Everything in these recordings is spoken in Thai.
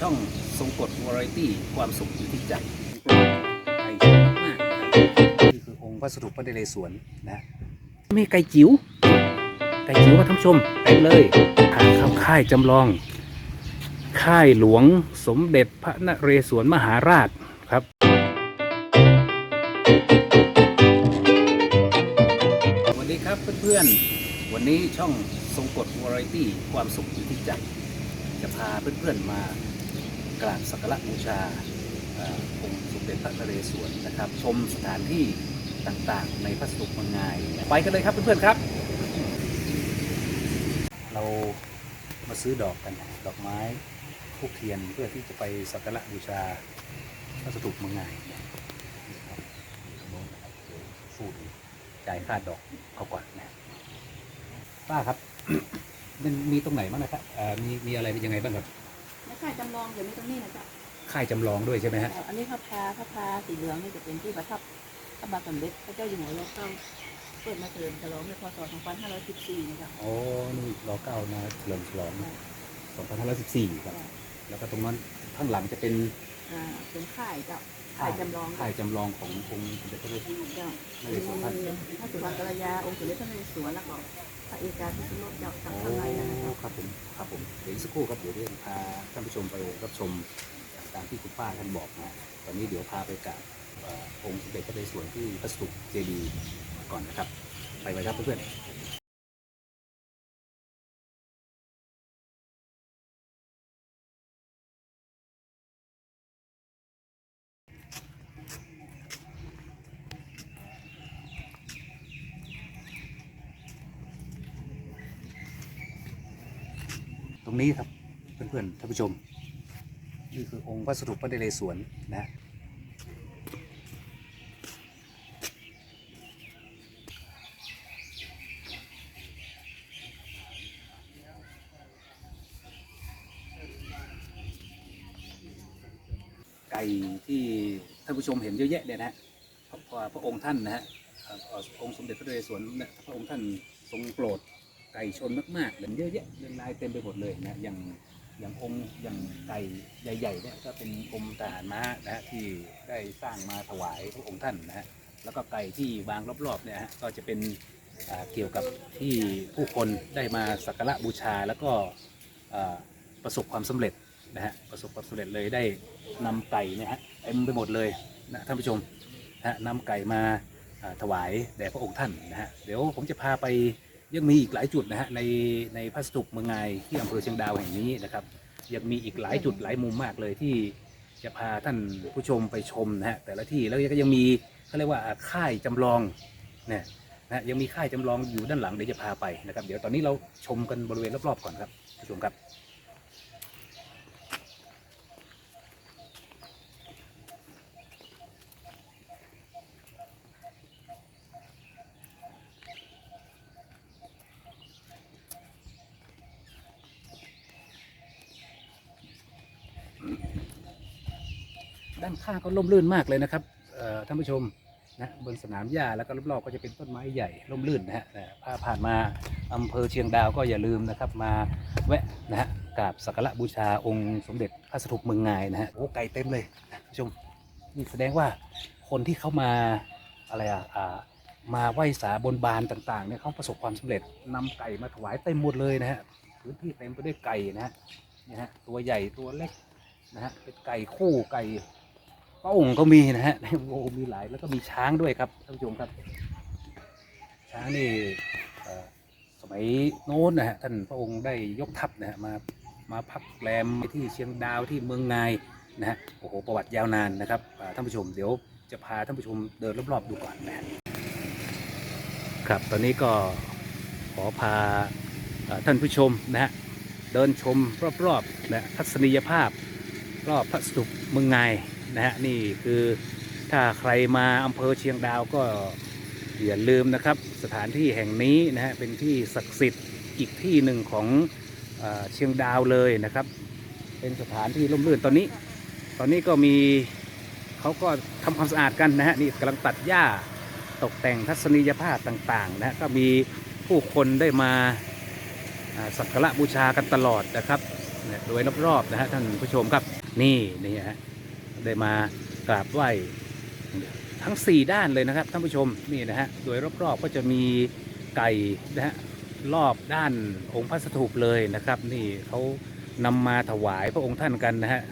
ช่องทรงกฎวาไรตี้ความสุขอยู่ที่ใจไก่ชนมากๆนี่คือองค์พระสถูปพระนเรศวรนะไมีไก่จิ๋วไก่จิ๋วมาท่านผู้ชมเต็มเลยทางเข้าค่ายจำลอง ค่ายหลวงสมเด็จพระนเรศวรมหาราชครับสวัสดีครับเพื่อนๆ วันนี้ช่องทรงกฎวาไรตี้ความสุขอยู่ที่ใจจะพาเพื่อนๆมา กราบสักการะบูชาองค์สมเด็จพระนเรศวรนะครับ ชมสถานที่ต่างๆ ในพระสถูปมังงาย ไปกันเลยครับเพื่อนๆครับ เรามาซื้อดอกกันดอกไม้ทูบเทียนเพื่อที่จะไปสักการะบูชาพระสถูปมังงายนะครับนี่ครับตรงโน้นนะครับเดี๋ยสู้ดูจ่ายค่าดอกเขาก่อนนะป้าครับมันมีตรงไหนบ้างนะครับมีมีอะไรเป็นยังไงบ้างครับ ไม่ค่ายจำลองเดี๋ยวนี้ตรงนี้นะจ๊ะค่ายจำลองด้วยใช่ไหมฮะอันนี้พระพาพระพาสีเหลืองนี่จะเป็นที่ประทับพระบาทสมเด็จพระเจ้าอยู่หัวรัชกาลเปิดมาเฉลิมฉลองในพศ 2514นะจ๊ะโอ้นี่รอเก้ามาเฉลิมฉลอง 2514ครับ แล้วก็ตรงนั้นข้างหลังจะเป็นอ่าเป็นค่ายจ้ะค่ายจำลองค่ายจำลองขององค์สมเด็จพระนเรศวรจ้ะนเรศวรท่านพระสุพรรณกัลยาองค์สมเด็จพระนเรศวรแล้วก็ พระเอกาพิษณุโลกเจ้าจากโอ้ข้างในนะจ๊ะครับผมครับผมเดี๋ยวสักครู่ครับเดี๋ยวเรียนพาท่านผู้ชมไปรับชมตามที่คุณป้าท่านบอกนะตอนนี้เดี๋ยวพาไปกราบองค์สมเด็จพระนเรศวนที่พระสุขเจดีย์ก่อนนะครับ ไปไว้ครับเพื่อนๆ รงนี้ครับเพื่อนๆท่านผู้ชม นี่คือองค์พระสถูปพระนเรศวรนะไก่ที่ท่านผู้ชมเห็นเยอะแยะเนี่ยนะพระพระองค์ท่านนะฮะเอ่อองค์สมเด็จพระนเรศวรเนี่ยพระองค์ท่านทรงโปรด ไก่ชนมากๆเลยเยอะแยะเรียงรายเต็มไปหมดเลยนะอย่างอย่างองค์อย่างไก่ใหญ่ๆเนี่ยก็เป็นองค์ทหารม้านะฮะที่ได้สร้างมาถวายพระองค์ท่านนะฮะแล้วก็ไก่ที่วางรอบๆเนี่ยฮะก็จะเป็นอ่าเกี่ยวกับที่ผู้คนได้มาสักการะบูชาแล้วก็อ่าประสบความสำเร็จนะฮะประสบความสำเร็จเลยได้นำไก่เนี่ยฮะเต็มไปหมดเลยนะท่านผู้ชมนะฮะนำไก่มาอ่าถวายแด่พระองค์ท่านนะฮะเดี๋ยวผมจะพาไป ยังมีอีกหลายจุดนะฮะในในพระสถูปเมืองไงที่อำเภอเชียงดาวแห่งนี้นะครับ ยังมีอีกหลายจุดหลายมุมมากเลยที่จะพาท่านผู้ชมไปชมนะฮะแต่ละที่แล้วก็ยังมีเขาเรียกว่าค่ายจำลองเนี่ยนะฮะยังมีค่ายจำลองอยู่ด้านหลังเดี๋ยวจะพาไปนะครับ เดี๋ยวตอนนี้เราชมกันบริเวณรอบๆก่อนครับผู้ชมครับ ด้านข้างก็ร่มรื่นมากเลยนะครับท่านผู้ชมนะบนสนามหญ้าแล้วก็รอบๆก็จะเป็นต้นไม้ใหญ่ร่มรื่นนะฮะนะพาผ่านมาอำเภอเชียงดาวก็อย่าลืมนะครับมาแวะนะฮะกราบสักการะบูชาองค์สมเด็จพระสถูปเมืองงายนะฮะโอ้ไก่เต็มเลยท่านผู้ชมนี่แสดงว่าคนที่เขามาอะไรอะมาไหว้สาบนบานต่างๆเนี่ยเขาประสบความสำเร็จนำไก่มาถวายเต็มหมดเลยนะฮะพื้นที่เต็มไปด้วยไก่นะฮะเนี่ยฮะตัวใหญ่ตัวเล็กนะฮะเป็นไก่คู่ไก่ ป้าองค์ก็มีนะฮะโอ้มีหลายแล้วก็มีช้างด้วยครับท่านผู้ชมครับ ช้างนี่สมัยโน้นนะฮะท่านพระองค์ได้ยกทัพนะฮะมามาพักแรมที่เชียงดาวที่เมืองงายนะฮะโอ้โหประวัติยาวนานนะครับท่านผู้ชมเดี๋ยวจะพาท่านผู้ชมเดินรอบๆดูก่อนนะครับตอนนี้ก็ขอพาท่านผู้ชมนะฮะเดินชมรอบๆนะทัศนียภาพ รอบพระสถูปเมืองไง นะฮะนี่คือถ้าใครมาอำเภอเชียงดาวก็อย่าลืมนะครับ สถานที่แห่งนี้นะฮะเป็นที่ศักดิ์สิทธิ์อีกที่หนึ่งของเอเชียงดาวเลยนะครับ เป็นสถานที่ร่มรื่นตอนนี้ ตอนนี้ก็มีเขาก็ทำความสะอาดกันนะฮะนี่กำลังตัดหญ้าตกแต่งทัศนียภาพต่างๆนะฮะก็มีผู้คนได้มาสักการะบูชากันตลอดนะครับโดยรอบๆนะฮะท่านผู้ชมครับนี่นี่ฮะ ได้มากราบไหว้ทั้ง 4 ด้านเลยนะครับท่านผู้ชมนี่นะฮะโดยรอบๆก็จะมีไก่นะฮะรอบด้านองค์พระสถูปเลยนะครับ นี่เขานำมาถวายพระองค์ท่านกันนะฮะ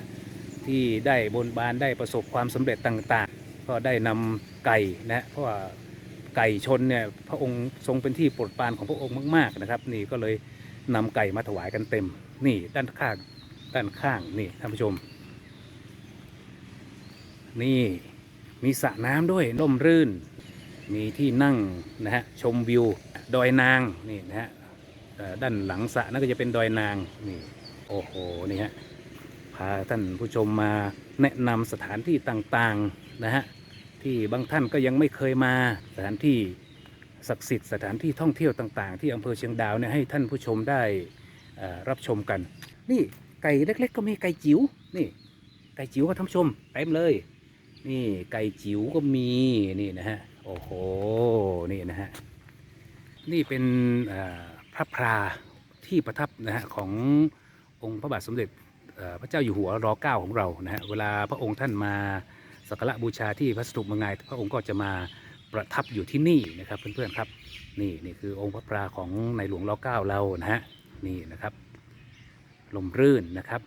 ที่ได้บนบานได้ประสบความสำเร็จต่างๆ ก็ได้นำไก่นะฮะเพราะว่าไก่ชนเนี่ยพระองค์ทรงเป็นที่โปรดปรานของพระองค์มากๆนะครับ นี่ก็เลยนำไก่มาถวายกันเต็ม นี่ด้านข้างด้านข้างนี่ท่านผู้ชม นี่มีสระน้ำด้วยร่มรื่น มีที่นั่งนะฮะชมวิวดอยนางนี่นะฮะด้านหลังสระนั่นก็จะเป็นดอยนางนี่โอ้โหนี่ฮะพาท่านผู้ชมมาแนะนำสถานที่ต่างๆนะฮะที่บางท่านก็ยังไม่เคยมาสถานที่ศักดิ์สิทธิ์สถานที่ท่องเที่ยวต่าง ๆ ที่อำเภอเชียงดาวเนี่ยให้ท่านผู้ชมได้รับชมกัน นี่ไก่เล็ก ๆ ก็มีไก่จิ๋วนี่ไก่จิ๋วก็ท่านผู้ชมเต็มเลย นี่ไก่จิ๋วก็มีนี่นะฮะโอ้โหนี่นะฮะนี่เป็นพระพราที่ประทับนะฮะขององค์พระบาทสมเด็จพระเจ้าอยู่หัวรอเก้าของเรานะฮะเวลาพระองค์ท่านมาสักการะบูชาที่พระสถูปมืองไงพระองค์ก็จะมาประทับอยู่ที่นี่นะครับเพื่อนๆครับนี่นี่คือองค์พระพราของในหลวงรอเก้าเรานะฮะนี่นะครับลมรื่นนะครับ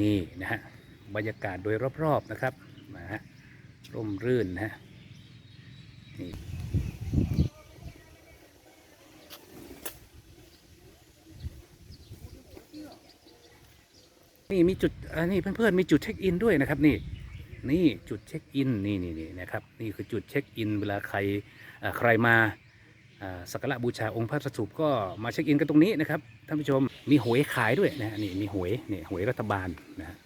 นี่นะฮะ บรรยากาศโดยรอบๆนะครับนะฮะร่มรื่นนะฮะนี่นี่มีจุดอันนี้เพื่อนๆมีจุดเช็คอินด้วยนะครับนี่นี่จุดเช็คอินนี่นี่นี่นะครับนี่คือจุดเช็คอินเวลาใครใครมาสักการะบูชาองค์พระสถูปก็มาเช็คอินกันตรงนี้นะครับท่านผู้ชมมีหวยขายด้วยนะฮะนี่มีหวยนี่หวยรัฐบาลนะฮะ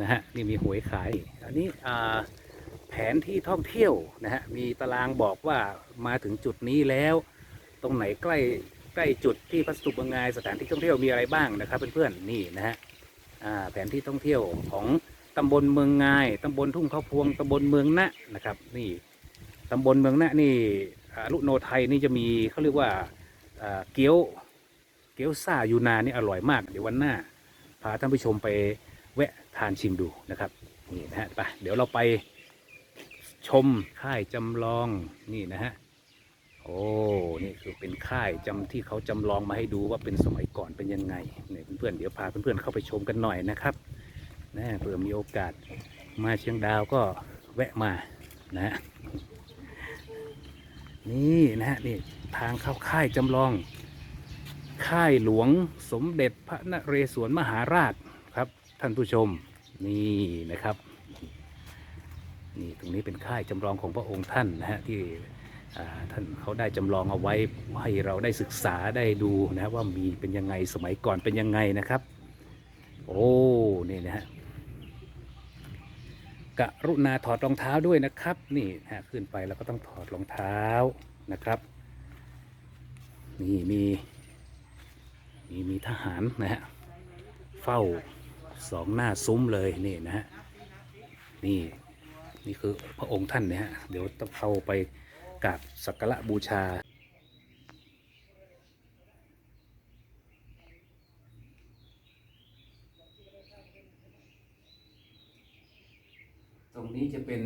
นะฮะนี่มีหวยขายอันนี้แผนที่ท่องเที่ยวนะฮะมีตารางบอกว่ามาถึงจุดนี้แล้ว ตรงไหนใกล้ใกล้จุดที่พระสถูปเมืองงายสถานที่ท่องเที่ยวมีอะไรบ้างนะครับเพื่อนๆนี่นะฮะแผนที่ท่องเที่ยวของตำบลเมืองงายตำบลทุ่งข้าวพวงตำบลเมืองนะนะครับ นี่ตำบลเมืองนะนี่ลุโนไทยนี่จะมีเขาเรียกว่าเกี๊ยวเกี๊ยวซ่ายูนานนี่อร่อยมากเดี๋ยววันหน้าาท่านผู้ชมไปแวะทานชิมดูนะครับนี่นะฮะไปเดี๋ยวเราไปชมค่ายจำลองนี่นะฮะโอ้นี่คือเป็นค่ายจำที่เขาจำลองมาให้ดูว่าเป็นสมัยก่อนเป็นยังไงเนี่ยเพื่อนๆเดี๋ยวพาเพื่อนๆเข้าไปชมกันหน่อยนะครับนะเผื่อมีโอกาสมาเชียงดาวก็แวะมานะฮะนี่นะฮะนี่ทางเข้าค่ายจำลอง ค่ายหลวงสมเด็จพระนเรศวรมหาราชครับท่านผู้ชมนี่นะครับนี่ตรงนี้เป็นค่ายจำลองของพระองค์ท่านนะฮะที่ท่านเขาได้จำลองเอาไว้ให้เราได้ศึกษาได้ดูนะว่ามีเป็นยังไงสมัยก่อนเป็นยังไงนะครับ โอ้นี่นะฮะกรุณาถอดรองเท้าด้วยนะครับนี่ฮะขึ้นไปแล้วก็ต้องถอดรองเท้านะครับ นี่มี มีมีทหารนะฮะเฝ้าสองหน้าซุ้มเลยนี่นะฮะนี่นี่คือพระองค์ท่านนะฮะเดี๋ยวต้องเข้าไปกราบสักการะบูชาตรงนี้จะเป็น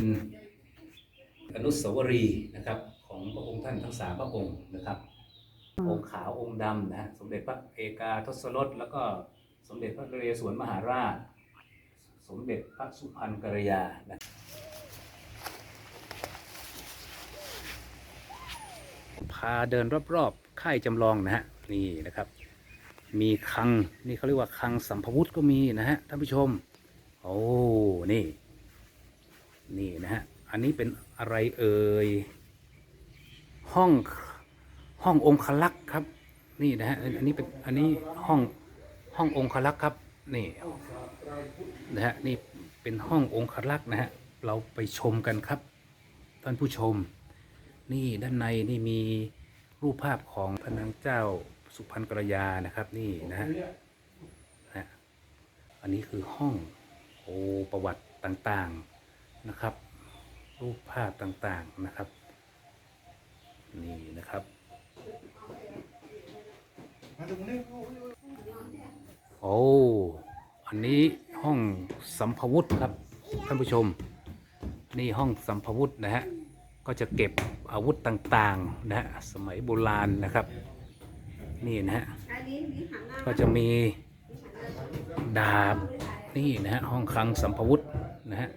อนุสาวรีย์นะครับของพระองค์ท่านทั้งสามพระองค์นะครับ องค์ขาวองค์ดำนะฮะสมเด็จพระเอกาทศรสแล้วก็สมเด็จพระนเรศวรมหาราช สมเด็จพระสุพรรณกัลยานะพาเดินรอบๆค่ายจำลองนะฮะนี่นะครับ มีคังนี่เขาเรียกว่าคังสัมภวุธก็มีนะฮะท่านผู้ชมโอ้นี่ นี่นะฮะอันนี้เป็นอะไรเอ่ยห้อง ห้ององคลักษ์ครับ นี่นะฮะอันนี้เป็นอันนี้ห้องห้ององคลักษ์ครับนี่นะฮะนี่เป็นห้ององคลักษ์นะฮะเราไปชมกันครับท่านผู้ชม นี่ด้านในนี่มีรูปภาพของพระนางเจ้าสุพรรณกรยานะครับ นี่นะฮะนะอันนี้คือห้องโอประวัติต่างๆนะครับ รูปภาพต่างๆนะครับ นี่นะครับ โอ้อันนี้ห้องสัมภวุธครับท่านผู้ชม นี่ห้องสัมภวุธนะฮะก็จะเก็บอาวุธต่างๆนะฮะสมัยโบราณนะครับ นี่นะฮะก็จะมีดาบนี่นะฮะห้องคลังสัมภวุธนะฮะ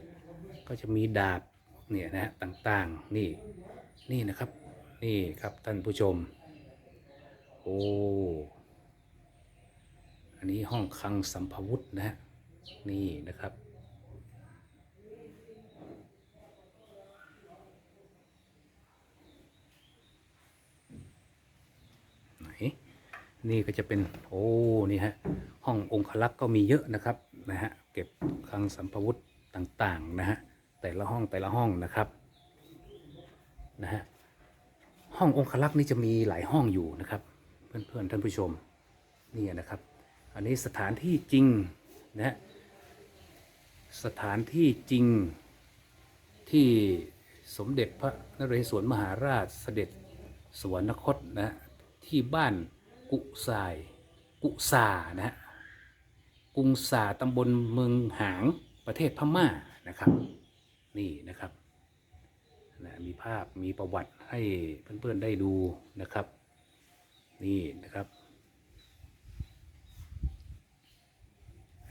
ก็จะมีดาบเนี่ยนะฮะต่างๆนี่นี่นะครับนี่ครับท่านผู้ชม โอ้ อันนี้ห้องคลังสัมภวุธนะฮะนี่นะครับ ไหน นี่ก็จะเป็น โอ้ นี่ฮะ ห้ององคลักษ์ก็มีเยอะนะครับ นะฮะ เก็บคลังสัมภวุธต่างๆนะฮะ แต่ละห้องแต่ละห้องนะครับ นะฮะ ห้ององคลักษ์นี่จะมีหลายห้องอยู่นะครับ เพื่อนๆท่านผู้ชม นี่นะครับ อันนี้สถานที่จริงนะฮะสถานที่จริงที่สมเด็จพระนเรศวรมหาราชเสด็จสวรรคตนะฮะที่บ้านกุสายกุสานะฮะกรุงสาตำบลเมืองหางประเทศพม่านะครับ นี่นะครับนะมีภาพมีประวัติให้เพื่อนๆได้ดูนะครับ นี่นะครับ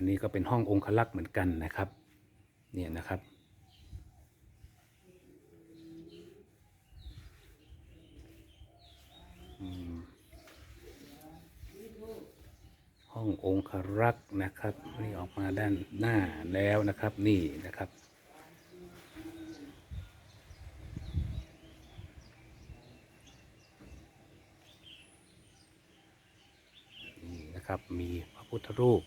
อันนี้ก็เป็นห้ององคลักษ์เหมือนกันนะครับ เนี่ยนะครับ ห้ององครักษ์นะครับนี่ออกมาด้านหน้าแล้วนะครับ นี่นะครับ นี่นะครับ มีพระพุทธรูป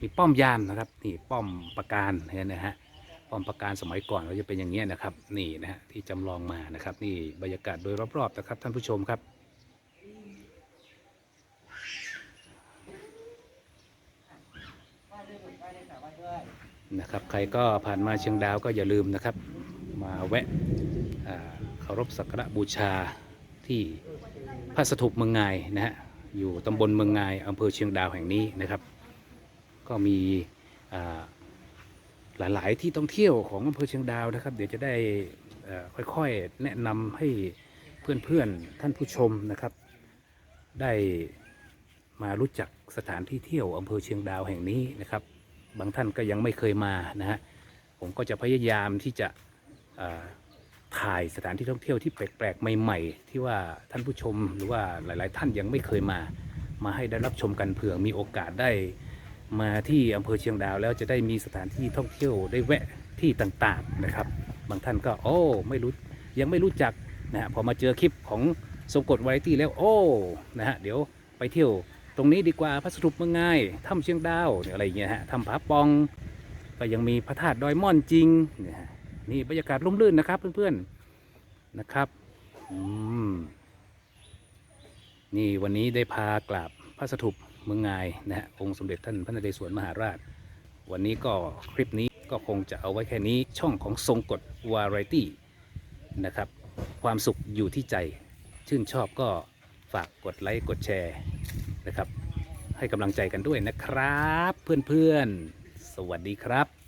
มี ป้อมยามนะครับนี่ป้อมประการเห็นนะฮะป้อมประการสมัยก่อนก็จะเป็นอย่างเงี้ยนะครับนี่นะฮะที่จำลองมานะครับ นี่บรรยากาศโดยรอบๆนะครับท่านผู้ชมครับ นะครับใครก็ผ่านมาเชียงดาวก็อย่าลืมนะครับ มาแวะเคารพสักการะบูชาที่พระสถูปเมืองงายนะฮะอยู่ตำบลเมืองงายอำเภอเชียงดาวแห่งนี้นะครับ ก็มีหลาย ๆ ที่ท่องเที่ยวของอำเภอเชียงดาวนะครับ เดี๋ยวจะได้ค่อย ๆ แนะนำให้เพื่อน ๆ ท่านผู้ชมนะครับ ได้มารู้จักสถานที่เที่ยวอำเภอเชียงดาวแห่งนี้นะครับ บางท่านก็ยังไม่เคยมานะฮะผมก็จะพยายามที่จะถ่ายสถานที่ท่องเที่ยวที่แปลกๆใหม่ ๆ ที่ว่าท่านผู้ชมหรือว่าหลาย ๆ ท่านยังไม่เคยมา มาให้ได้รับชมกันเผื่อมีโอกาสได้ มาที่อำเภอเชียงดาวแล้วจะได้มีสถานที่ท่องเที่ยวได้แวะที่ต่างๆนะครับ บางท่านก็โอ้ไม่รู้ยังไม่รู้จักนะฮะพอมาเจอคลิปของสมกดไรตี้แล้วโอ้นะฮะเดี๋ยวไปเที่ยวตรงนี้ดีกว่าพระสถูปเมืองง่ายถ้ำเชียงดาวเนี่ยอะไรอย่างเงี้ยฮะถ้ำผาปอง ก็ยังมีพระธาตุดอยม่อนจริงเนี่ยฮะนี่บรรยากาศร่มรื่นนะครับเพื่อนๆนะครับอืมนี่วันนี้ได้พากราบพระสถูป เมืองงายนะฮะองค์สมเด็จท่านพระนเรศวรมหาราช วันนี้ก็คลิปนี้ก็คงจะเอาไว้แค่นี้ช่องของทรงกฎวาไรตี้นะครับ ความสุขอยู่ที่ใจ ชื่นชอบก็ฝากกดไลค์กดแชร์นะครับ ให้กำลังใจกันด้วยนะครับ เพื่อนๆ สวัสดีครับ